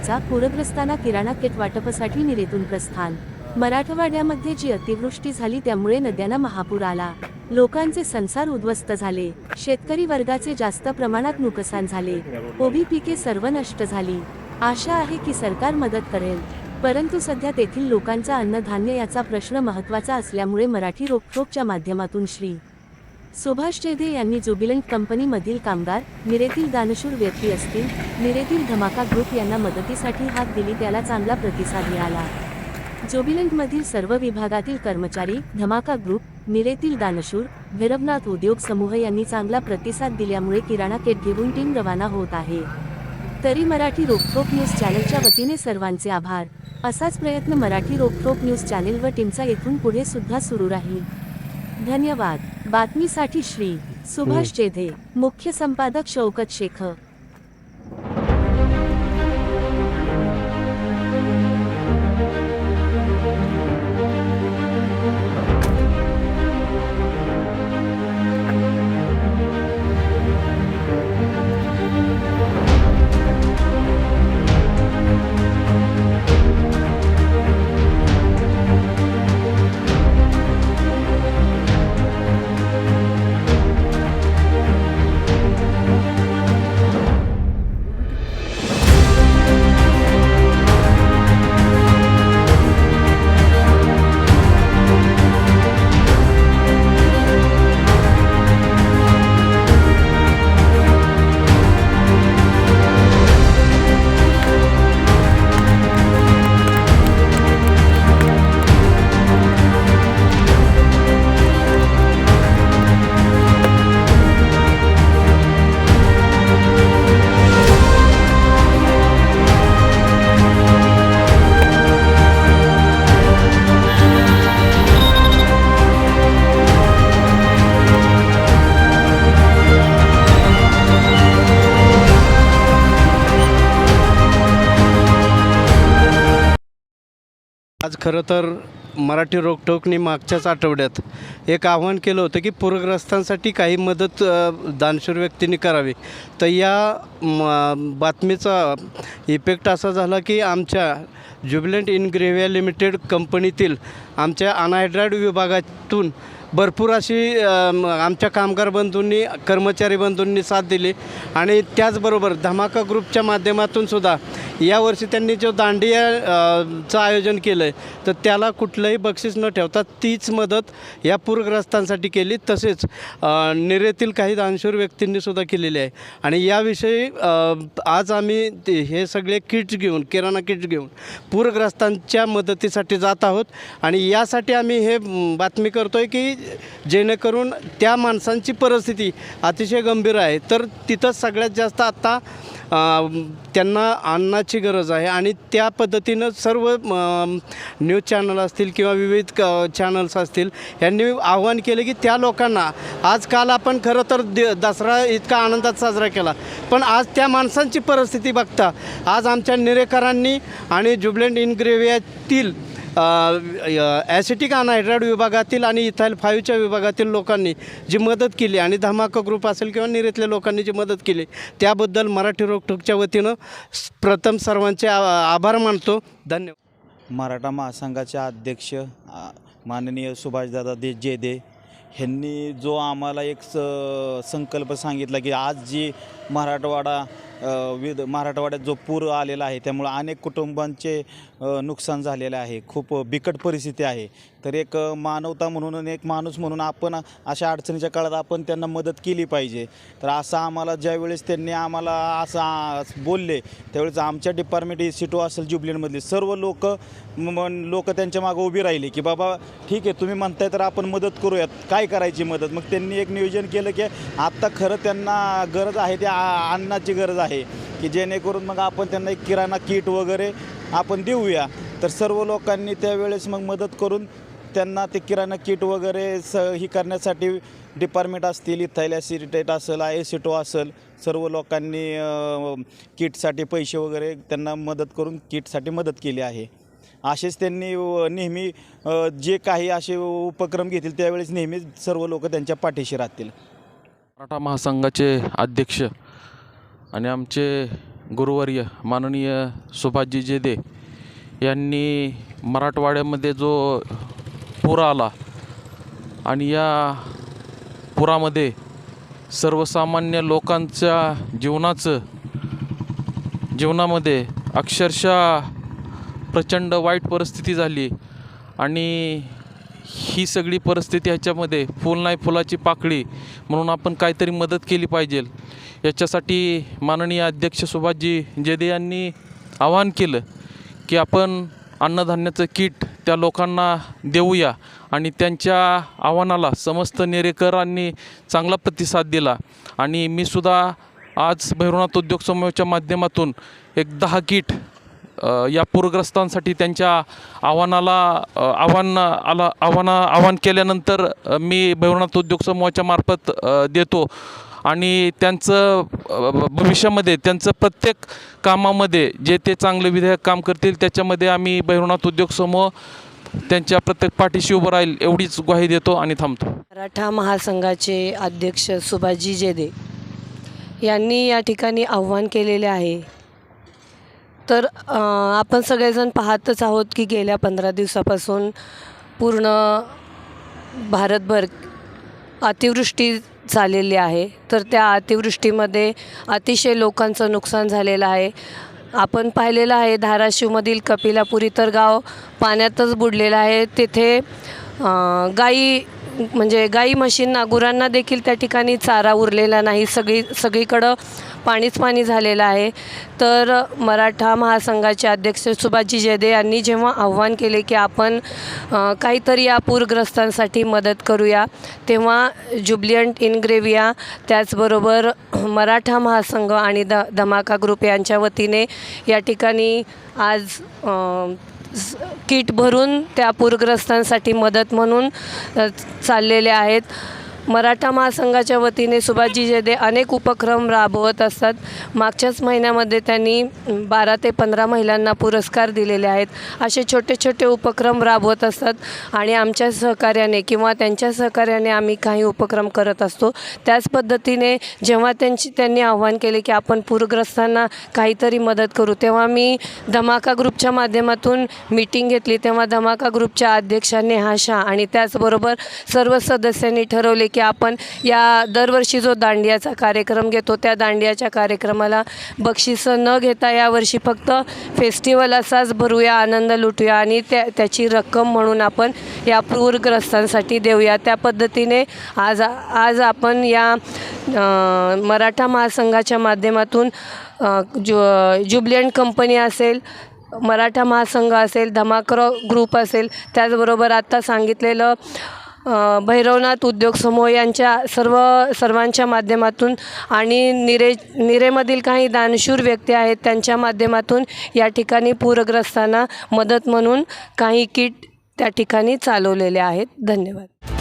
जनतेचा पूरग्रस्तांना किराणा किट वाटपासाठी निरेतून प्रस्थान. मराठवाड्यामध्ये जी अतिवृष्टी झाली त्यामुळे नद्यांना महापूर आला. लोकांचे संसार उद्ध्वस्त झाले. शेतकरी वर्गाचे जास्त प्रमाणात नुकसान झाले. ओबी पिके सर्व नष्ट झाली. आशा आहे की सरकार मदत करेल. परंतु सध्या तेथील लोकांचा अन्नधान्य याचा प्रश्न महत्त्वाचा असल्यामुळे मराठी रोखोकच्या माध्यमातून श्री. सुभाष चेधे यांनी ज्युबिलंट कंपनीमधील कामगार निरेतील दानशूर व्यक्ती असतील निरेतील धमाका ग्रुप यांना मदतीसाठी हात दिली त्याला चांगला प्रतिसाद मिळाला. जोबिलंटमधील सर्व विभागातील कर्मचारी धमाका ग्रुप निरेतील दानशूर भैरवनाथ उद्योग समूह यांनी चांगला प्रतिसाद दिल्यामुळे किराणा केट घेऊन टीम रवाना होत आहे. तरी मराठी रोखोक न्यूज चॅनलच्या वतीने सर्वांचे आभार. असाच प्रयत्न मराठी रोखोक न्यूज चॅनेल व टीमचा येथून पुढे सुद्धा सुरू राहील. धन्यवाद. बातमीसाठी श्री सुभाष चेधे मुख्य संपादक शौकत शेख आज खरं तर मराठी रोकटोकने मागच्याच आठवड्यात एक आव्हान केलं होतं की पूरग्रस्तांसाठी काही मदत दानशूर व्यक्तींनी करावी. तर या म, बातमीचा इफेक्ट असा झाला की आमच्या ज्युबिलंट इनग्रेव्हिया लिमिटेड कंपनीतील आमच्या अनहायड्राईड विभागातून भरपूर अशी आमच्या कामगार बंधूंनी कर्मचारी बंधूंनी साथ दिली. आणि त्याचबरोबर धमाका ग्रुपच्या माध्यमातून सुद्धा यावर्षी त्यांनी जो दांडिया चं आयोजन केलं आहे तर त्याला कुठलंही बक्षीस न ठेवता तीच मदत या पूरग्रस्तांसाठी केली. तसेच निरेतील काही दानशूर व्यक्तींनीसुद्धा केलेली आहे. आणि याविषयी आज आम्ही ते- हे सगळे किट्स घेऊन किराणा किट्स घेऊन पूरग्रस्तांच्या मदतीसाठी जात आहोत. आणि यासाठी आम्ही हे बातमी करतो आहे की जेणेकरून त्या माणसांची परिस्थिती अतिशय गंभीर आहे. तर तिथं सगळ्यात जास्त आत्ता त्यांना अन्नाची गरज आहे आणि त्या पद्धतीनं सर्व न्यूज चॅनल असतील किंवा विविध क चॅनल्स असतील यांनी आव्हान केलं की त्या लोकांना आजकाल आपण खरं तर द दसरा इतका आनंदात साजरा केला पण आज त्या माणसांची परिस्थिती बघता आज आमच्या निरेकरांनी आणि जुबलेंट इनग्रेव्हियातील ॲसिटिक अनहायड्राईड विभागातील आणि इथाईल फाईव्हच्या विभागातील लोकांनी जी मदत केली आणि धमाका ग्रुप असेल किंवा निरेतल्या लोकांनी जी मदत केली त्याबद्दल मराठी रोखोकच्या वतीनं प्रथम सर्वांचे आभार मानतो. धन्यवाद. मराठा महासंघाचे अध्यक्ष माननीय सुभाषदादा दे जेदे ह्यांनी जो आम्हाला एक स संकल्प सांगितला की आज जी मराठवाडा विद मराठवाड्यात जो पूर आलेला आहे त्यामुळं अनेक कुटुंबांचे नुकसान झालेले आहे. खूप बिकट परिस्थिती आहे. तर एक मानवता म्हणून आणि एक माणूस म्हणून आपण अशा अडचणीच्या काळात आपण त्यांना मदत केली पाहिजे. तर असं आम्हाला ज्यावेळेस त्यांनी आम्हाला असं बोलले त्यावेळेस आमच्या डिपार्टमेंट ए सी टू असेल ज्युबलिनमधली सर्व लोक लोक त्यांच्या मागं उभी राहिली की बाबा ठीक आहे तुम्ही म्हणताय तर आपण मदत करूयात. काय करायची मदत? मग त्यांनी एक नियोजन केलं की आत्ता खरं त्यांना गरज आहे ते अन्नाची गरज आहे की जेणेकरून मग आपण त्यांना एक किराणा किट वगैरे आपण देऊया. तर सर्व लोकांनी त्यावेळेस मग मदत करून त्यांना ते किराणा किट वगैरे स ही करण्यासाठी डिपार्टमेंट असतील इथाईल ॲसिडिटेट असेल आय एसिटो असेल सर्व लोकांनी किटसाठी पैसे वगैरे त्यांना मदत करून किटसाठी मदत केली आहे. असेच त्यांनी नेहमी जे काही असे उपक्रम घेतील त्यावेळेस नेहमी सर्व लोक त्यांच्या पाठीशी राहतील. मराठा महासंघाचे अध्यक्ष आणि आमचे गुरुवर्य माननीय सुभाषजी जेदे यांनी मराठवाड्यामध्ये जो पूर आला आणि या पुरामध्ये सर्वसामान्य लोकांच्या जीवनाचं जीवनामध्ये अक्षरशः प्रचंड वाईट परिस्थिती झाली. आणि ही सगळी परिस्थिती ह्याच्यामध्ये फुल नाही फुलाची पाकळी म्हणून आपण काहीतरी मदत केली पाहिजे. याच्यासाठी माननीय अध्यक्ष सुभाषजी जेदे यांनी आवाहन केलं की आपण अन्नधान्याचं किट त्या लोकांना देऊया आणि त्यांच्या आव्हानाला समस्त नेरेकरांनी चांगला प्रतिसाद दिला. आणि मी सुद्धा आज भैरवनाथ उद्योग समूहाच्या माध्यमातून एक दहा किट या पूरग्रस्तांसाठी त्यांच्या आव्हानाला आव्हान आला आव्हाना आव्हान केल्यानंतर मी भैरवनाथ उद्योग समूहाच्या मार्फत देतो. आणि त्यांचं भविष्यामध्ये त्यांचं प्रत्येक कामामध्ये जे ते चांगले विधेयक काम करतील त्याच्यामध्ये आम्ही भैरवनाथ उद्योग समूह त्यांच्या प्रत्येक पाठीशी उभं राहील एवढीच ग्वाही देतो आणि थांबतो. मराठा महासंघाचे अध्यक्ष सुभाजी जेदे यांनी या ठिकाणी आव्हान केलेले आहे. तर आपण सगळेजण पाहतच आहोत की गेल्या पंधरा दिवसापासून पूर्ण भारतभर अतिवृष्टी चाललेली आहे. तर त्या अतिवृष्टीमध्ये अतिशय लोकांचं नुकसान झालेलं आहे. आपण पाहिलेलं आहे धाराशिवमधील कपिलापुरी तर गाव पाण्यातच बुडलेलं आहे. तेथे गाई म्हणजे गाई म्हशींना गुरांना देखील त्या ठिकाणी चारा उरलेला नाही. सगळी सगळीकडं पाणीच पाणी झालेलं आहे. तर मराठा महासंघाचे अध्यक्ष सुभाषजी जेदे यांनी जेव्हा आव्हान केले की आपण काहीतरी या पूरग्रस्तांसाठी मदत करूया तेव्हा जुबलियंट इनग्रेविया त्याचबरोबर मराठा महासंघ आणि द धमाका ग्रुप यांच्या वतीने या ठिकाणी आज किट भरून त्या पूरग्रस्तांसाठी मदत म्हणून चाललेले आहेत. मराठा महासंघाच्या वतीने सुभाषजी जेदे अनेक उपक्रम राबवत असतात. मागच्याच महिन्यामध्ये त्यांनी बारा ते पंधरा महिलांना पुरस्कार दिलेले आहेत. असे छोटे छोटे उपक्रम राबवत असतात आणि आमच्या सहकार्याने किंवा त्यांच्या सहकार्याने आम्ही काही उपक्रम करत असतो. त्याच पद्धतीने जेव्हा त्यांची त्यांनी आव्हान केले की आपण पूरग्रस्तांना काहीतरी मदत करू तेव्हा मी धमाका ग्रुपच्या माध्यमातून मीटिंग घेतली. तेव्हा धमाका ग्रुपच्या अध्यक्षा नेहा शाह आणि त्याचबरोबर सर्व सदस्यांनी ठरवले की आपण या दरवर्षी जो दांडियाचा कार्यक्रम घेतो त्या दांडियाच्या कार्यक्रमाला बक्षिसं न घेता यावर्षी फक्त फेस्टिवल असाच भरूया आनंद लुटूया आणि त्या त्याची रक्कम म्हणून आपण या पूरग्रस्तांसाठी देऊया. त्या पद्धतीने आज आज आपण या मराठा महासंघाच्या माध्यमातून जु जुबलियंट कंपनी असेल मराठा महासंघ असेल धमाकर ग्रुप असेल त्याचबरोबर आत्ता सांगितलेलं भैरवनाथ उद्योग समूह यांच्या सर्व सर्वांच्या माध्यमातून आणि निरे निरेमधील काही दानशूर व्यक्ती आहेत त्यांच्या माध्यमातून या ठिकाणी पूरग्रस्तांना मदत म्हणून काही किट त्या ठिकाणी चालवलेले आहेत. धन्यवाद.